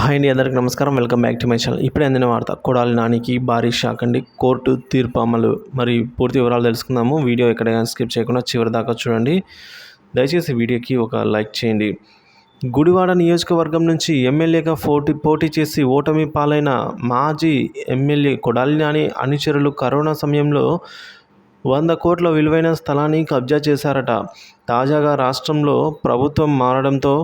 Hi అండి అందరికి నమస్కారం. Welcome back to my channel. ఇప్పుడే అందిన వార్త కొడాలి నానికి భారీ షాక్ అండి. కోర్టు తీర్పు అమలు. మరి పూర్తి వివరాలు తెలుసుకుందాము. వీడియో ఎక్కడ స్కిప్ చేయకుండా చివరి దాకా చూడండి. దయచేసి వీడియోకి ఒక లైక్ చేయండి. గుడివాడ నియోజకవర్గం నుంచి ఎమ్మెల్యేగా పోటీ పోటీ చేసి ఓటమి పాలైన మాజీ ఎమ్మెల్యే కొడాలి నాని అనుచరులు కరోనా సమయంలో వంద కోట్ల విలువైన స్థలాన్ని కబ్జా చేశారట. తాజాగా రాష్ట్రంలో ప్రభుత్వం మారడంతో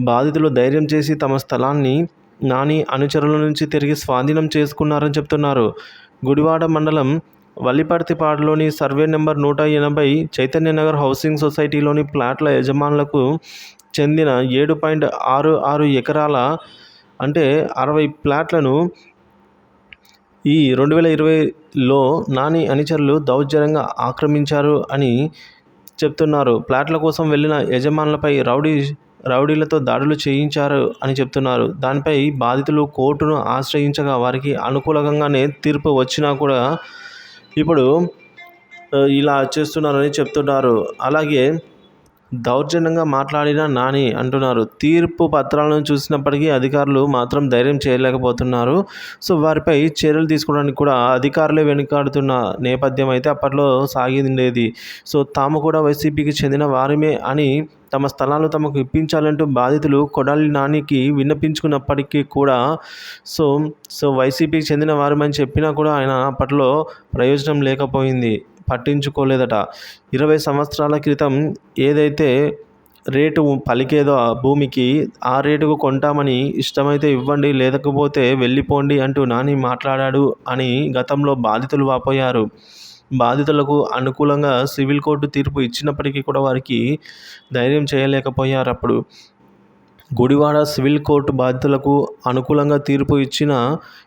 బాధితులు ధైర్యం చేసి తమ స్థలాన్ని నాని అనుచరుల నుంచి తిరిగి స్వాధీనం చేసుకున్నారని చెప్తున్నారు. గుడివాడ మండలం వల్లిపర్తిపాడులోని సర్వే నెంబర్ నూట ఎనభై చైతన్యనగర్ హౌసింగ్ సొసైటీలోని ప్లాట్ల యజమానులకు చెందిన ఏడు పాయింట్ ఆరు ఆరు ఎకరాల అంటే అరవై ప్లాట్లను ఈ రెండు వేల ఇరవైలో నాని అనుచరులు దౌర్జన్యంగా ఆక్రమించారు అని చెప్తున్నారు. ప్లాట్ల కోసం వెళ్ళిన యజమానులపై రౌడీ రౌడీలతో దాడులు చేయించారు అని చెప్తున్నారు. దానిపై బాధితులు కోర్టును ఆశ్రయించగా వారికి అనుకూలంగానే తీర్పు వచ్చినా కూడా ఇప్పుడు ఇలా చేస్తున్నారని చెప్తున్నారు. అలాగే దౌర్జన్యంగా మాట్లాడిన నాని అంటున్నారు. తీర్పు పత్రాలను చూసినప్పటికీ అధికారులు మాత్రం ధైర్యం చేయలేకపోతున్నారు. సో వారిపై చర్యలు తీసుకోవడానికి కూడా అధికారులే వెనుకాడుతున్న నేపథ్యం అయితే అప్పట్లో సాగిండేది సో తాము కూడా వైసీపీకి చెందిన వారిమే అని తమ స్థలాలు తమకు ఇప్పించాలంటూ బాధితులు కొడాలి నానికి విన్నపించుకున్నప్పటికీ కూడా సో సో వైసీపీకి చెందిన వారమని చెప్పినా కూడా ఆయన అప్పట్లో ప్రయోజనం లేకపోయింది. పట్టించుకోలేదట. ఇరవై సంవత్సరాల క్రితం ఏదైతే రేటు పలికేదో ఆ భూమికి ఆ రేటుకు కొంటామని ఇష్టమైతే ఇవ్వండి లేకపోతే వెళ్ళిపోండి అంటూ నాని మాట్లాడాడు అని గతంలో బాధితులు వాపోయారు. బాధితులకు అనుకూలంగా సివిల్ కోర్టు తీర్పు ఇచ్చినప్పటికీ కూడా వారికి ధైర్యం చేయలేకపోయారు అప్పుడు. గుడివాడ సివిల్ కోర్టు బాధితులకు అనుకూలంగా తీర్పు ఇచ్చిన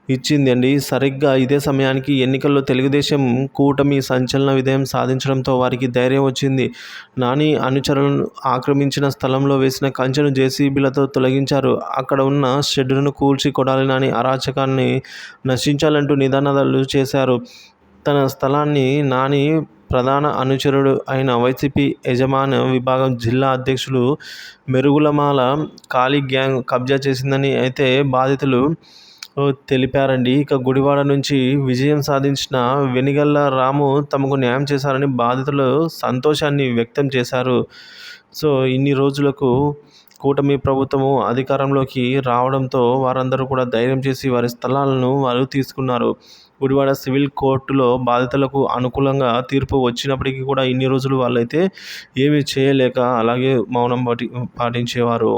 ఇచ్చింది అండి సరిగ్గా ఇదే సమయానికి ఎన్నికల్లో తెలుగుదేశం కూటమి సంచలన విజయం సాధించడంతో వారికి ధైర్యం వచ్చింది. నాని అనుచరులను ఆక్రమించిన స్థలంలో వేసిన కంచెను జేసీబీలతో తొలగించారు. అక్కడ ఉన్న షెడ్డును కూల్చి కొడాలి నాని అరాచకాన్ని నశించాలంటూ నిదానాలు చేశారు. తన స్థలాన్ని నాని ప్రధాన అనుచరుడు అయిన వైసీపీ యజమాన విభాగం జిల్లా అధ్యక్షులు మెరుగులమాల ఖాళీ గ్యాంగ్ కబ్జా చేసిందని అయితే బాధితులు తెలిపారండి. ఇక గుడివాడ నుంచి విజయం సాధించిన వెనిగల్ల రాము తమకు న్యాయం చేశారని బాధితులు సంతోషాన్ని వ్యక్తం చేశారు. సో ఇన్ని రోజులకు కూటమి ప్రభుత్వము అధికారంలోకి రావడంతో వారందరూ కూడా ధైర్యం చేసి వారి స్థలాలను వారు తీసుకున్నారు. గుడివాడ సివిల్ కోర్టులో బాధితులకు అనుకూలంగా తీర్పు వచ్చినప్పటికీ కూడా ఇన్ని రోజులు వాళ్ళైతే ఏమీ చేయలేక అలాగే మౌనం పాటి పాటించేవారు.